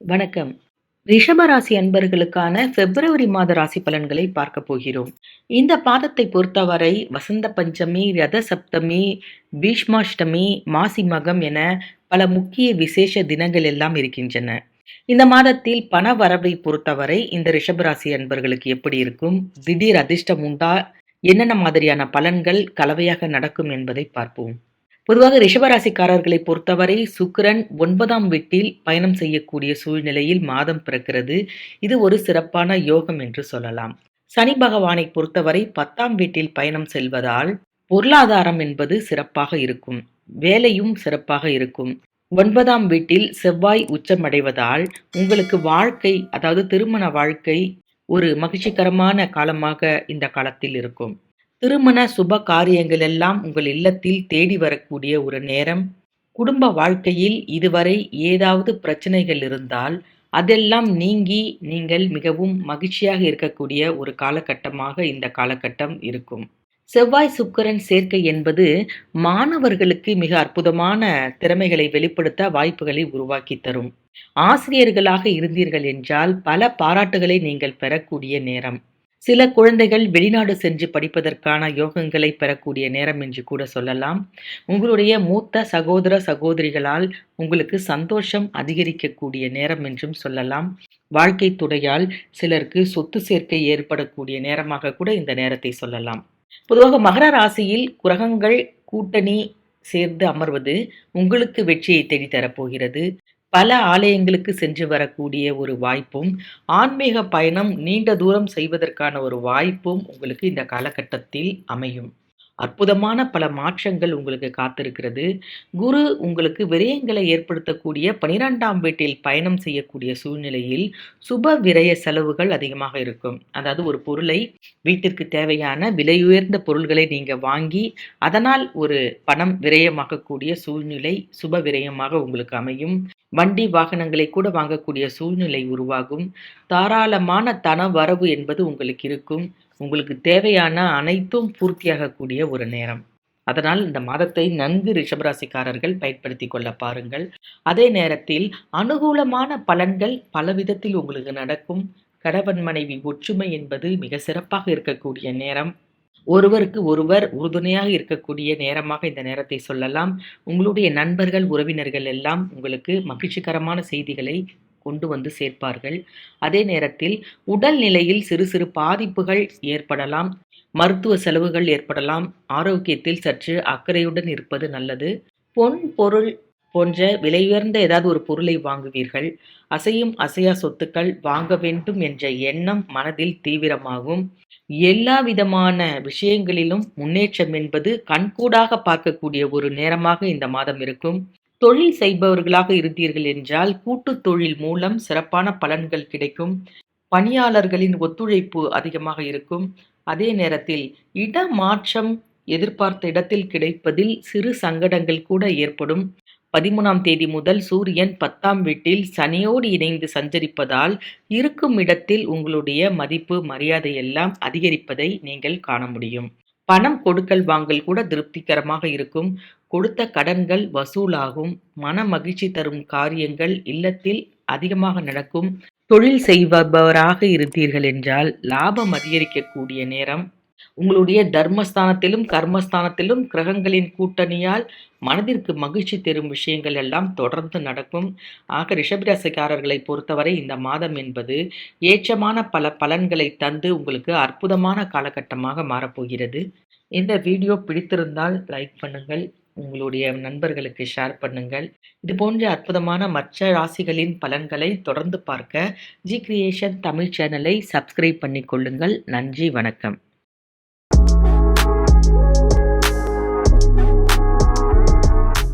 வணக்கம். ரிஷபராசி அன்பர்களுக்கான பிப்ரவரி மாத ராசி பலன்களை பார்க்க போகிறோம். இந்த பாதத்தை பொறுத்தவரை வசந்த பஞ்சமி ரத சப்தமி பீஷ்மாஷ்டமி மாசி மகம் என பல முக்கிய விசேஷ தினங்கள் எல்லாம் இருக்கின்றன. இந்த மாதத்தில் பண வரவை பொறுத்தவரை இந்த ரிஷபராசி அன்பர்களுக்கு எப்படி இருக்கும்? திடீர் அதிர்ஷ்டம் உண்டா? என்னென்ன மாதிரியான பலன்கள் கலவையாக நடக்கும் என்பதை பார்ப்போம். பொதுவாக ரிஷபராசிக்காரர்களை பொறுத்தவரை சுக்கிரன் ஒன்பதாம் வீட்டில் பயணம் செய்யக்கூடிய சூழ்நிலையில் மாதம் பிறக்கிறது. இது ஒரு சிறப்பான யோகம் என்று சொல்லலாம். சனி பகவானை பொறுத்தவரை பத்தாம் வீட்டில் பயணம் செல்வதால் பொருளாதாரம் என்பது சிறப்பாக இருக்கும். வேலையும் சிறப்பாக இருக்கும். ஒன்பதாம் வீட்டில் செவ்வாய் உச்சமடைவதால் உங்களுக்கு வாழ்க்கை அதாவது திருமண வாழ்க்கை ஒரு மகிழ்ச்சிகரமான காலமாக இந்த காலத்தில் இருக்கும். திருமண சுப காரியங்கள் எல்லாம் உங்கள் இல்லத்தில் தேடி வரக்கூடிய ஒரு நேரம். குடும்ப வாழ்க்கையில் இதுவரை ஏதாவது பிரச்சனைகள் இருந்தால் அதெல்லாம் நீங்கி நீங்கள் மிகவும் மகிழ்ச்சியாக இருக்கக்கூடிய ஒரு காலகட்டமாக இந்த காலகட்டம் இருக்கும். செவ்வாய் சுக்கரன் சேர்க்கை என்பது மாணவர்களுக்கு மிக அற்புதமான திறமைகளை வெளிப்படுத்த வாய்ப்புகளை உருவாக்கி தரும். ஆசிரியர்களாக இருந்தீர்கள் என்றால் பல பாராட்டுகளை நீங்கள் பெறக்கூடிய நேரம். சில குழந்தைகள் வெளிநாடு சென்று படிப்பதற்கான யோகங்களை பெறக்கூடிய நேரம் என்று கூட சொல்லலாம். உங்களுடைய மூத்த சகோதர சகோதரிகளால் உங்களுக்கு சந்தோஷம் அதிகரிக்கக்கூடிய நேரம் என்றும் சொல்லலாம். வாழ்க்கை துறையால் சிலருக்கு சொத்து சேர்க்கை ஏற்படக்கூடிய நேரமாக கூட இந்த நேரத்தை சொல்லலாம். பொதுவாக மகர ராசியில் குரகங்கள் கூட்டணி சேர்ந்து அமர்வது உங்களுக்கு வெற்றியை தேடித்தரப்போகிறது. பல ஆலயங்களுக்கு சென்று வரக்கூடிய ஒரு வாய்ப்பும் ஆன்மீக பயணம் நீண்ட தூரம் செய்வதற்கான ஒரு வாய்ப்பும் உங்களுக்கு இந்த காலகட்டத்தில் அமையும். அற்புதமான பல மாற்றங்கள் உங்களுக்கு காத்திருக்கிறது. குரு உங்களுக்கு விரயங்களை ஏற்படுத்தக்கூடிய பனிரெண்டாம் வீட்டில் பயணம் செய்யக்கூடிய சூழ்நிலையில் சுப விரய செலவுகள் அதிகமாக இருக்கும். அதாவது ஒரு பொருளை வீட்டிற்கு தேவையான விலையுயர்ந்த பொருள்களை நீங்கள் வாங்கி அதனால் ஒரு பணம் விரயமாகக்கூடிய சூழ்நிலை சுப விரயமாக உங்களுக்கு அமையும். வண்டி வாகனங்களை கூட வாங்கக்கூடிய சூழ்நிலை உருவாகும். தாராளமான தன வரவு என்பது உங்களுக்கு இருக்கும். உங்களுக்கு தேவையான அனைத்தும் பூர்த்தியாகக்கூடிய ஒரு நேரம். அதனால் இந்த மாதத்தை நன்கு ரிஷபராசிக்காரர்கள் பயன்படுத்தி கொள்ள பாருங்கள். அதே நேரத்தில் அனுகூலமான பலன்கள் பல விதத்தில் உங்களுக்கு நடக்கும். கணவன் மனைவி ஒற்றுமை என்பது மிக சிறப்பாக இருக்கக்கூடிய நேரம். ஒருவருக்கு ஒருவர் உறுதுணையாக இருக்கக்கூடிய நேரமாக இந்த நேரத்தை சொல்லலாம். உங்களுடைய நண்பர்கள் உறவினர்கள் எல்லாம் உங்களுக்கு மகிழ்ச்சிகரமான செய்திகளை கொண்டு வந்து சேர்ப்பார்கள். அதே நேரத்தில் உடல் நிலையில் சிறு சிறு பாதிப்புகள் ஏற்படலாம். மருத்துவ செலவுகள் ஏற்படலாம். ஆரோக்கியத்தில் சற்று அக்கறையுடன் இருப்பது நல்லது. பொன் பொருள் போன்ற விலையுயர்ந்த ஏதாவது ஒரு பொருளை வாங்குவீர்கள். அசையும் அசையா சொத்துக்கள் வாங்க வேண்டும் என்ற எண்ணம் மனதில் தீவிரமாகும். எல்லா விதமான விஷயங்களிலும் முன்னேற்றம் என்பது கண்கூடாக பார்க்கக்கூடிய ஒரு நேரமாக இந்த மாதம் இருக்கும். தொழில் செய்பவர்களாக இருந்தீர்கள் என்றால் கூட்டு தொழில் மூலம் சிறப்பான பலன்கள் கிடைக்கும். பணியாளர்களின் ஒத்துழைப்பு அதிகமாக இருக்கும். அதே நேரத்தில் இடமாற்றம் எதிர்பார்த்த இடத்தில் கிடைப்பதில் சிறு சங்கடங்கள் கூட ஏற்படும். பதிமூணாம் தேதி முதல் சூரியன் பத்தாம் வீட்டில் சனியோடு இணைந்து சஞ்சரிப்பதால் இருக்கும் இடத்தில் உங்களுடைய மதிப்பு மரியாதை எல்லாம் அதிகரிப்பதை நீங்கள் காண முடியும். பணம் கொடுக்கல் வாங்கல் கூட திருப்திகரமாக இருக்கும். கொடுத்த கடன்கள் வசூலாகும். மன மகிழ்ச்சி தரும் காரியங்கள் இல்லத்தில் அதிகமாக நடக்கும். தொழில் செய்பவராக இருந்தீர்கள் என்றால் லாபம் அதிகரிக்கக்கூடிய நேரம் உங்களுடைய தர்மஸ்தானத்திலும் கர்மஸ்தானத்திலும் கிரகங்களின் கூட்டணியால் மனதிற்கு மகிழ்ச்சி தரும் விஷயங்கள் எல்லாம் தொடர்ந்து நடக்கும். ஆக ரிஷபராசிக்காரர்களை பொறுத்தவரை இந்த மாதம் என்பது ஏற்றமான பல பலன்களை தந்து உங்களுக்கு அற்புதமான காலகட்டமாக மாறப்போகிறது. இந்த வீடியோ பிடித்திருந்தால் லைக் பண்ணுங்கள் உங்களுடைய நண்பர்களுக்கு ஷேர் பண்ணுங்கள். இது போன்ற அற்புதமான மற்ற ராசிகளின் பலன்களை தொடர்ந்து பார்க்க ஜி கிரியேஷன் தமிழ் சேனலை சப்ஸ்கிரைப் பண்ணிக்கொள்ளுங்கள் நன்றி வணக்கம்.